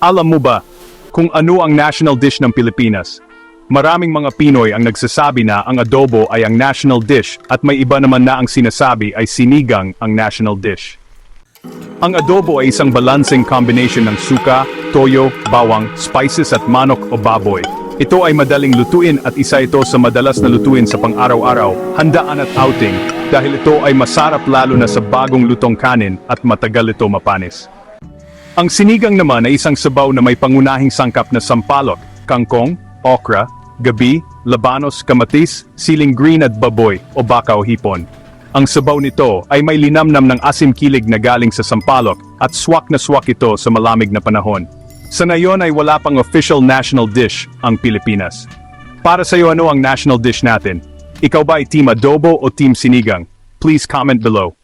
Alam mo ba kung ano ang national dish ng Pilipinas? Maraming mga Pinoy ang nagsasabi na ang adobo ay ang national dish at may iba naman na ang sinasabi ay sinigang ang national dish. Ang adobo ay isang balancing combination ng suka, toyo, bawang, spices at manok o baboy. Ito ay madaling lutuin at isa ito sa madalas na lutuin sa pang-araw-araw, handaan at outing, dahil ito ay masarap lalo na sa bagong lutong kanin at matagal ito mapanis. Ang sinigang naman ay isang sabaw na may pangunahing sangkap na sampalok, kangkong, okra, gabi, labanos, kamatis, siling green at baboy o baka o hipon. Ang sabaw nito ay may linamnam ng asim kilig na galing sa sampalok at swak na swak ito sa malamig na panahon. Sa ngayon ay wala pang official national dish ang Pilipinas. Para sa iyo ano ang national dish natin? Ikaw ba ay team adobo o team sinigang? Please comment below.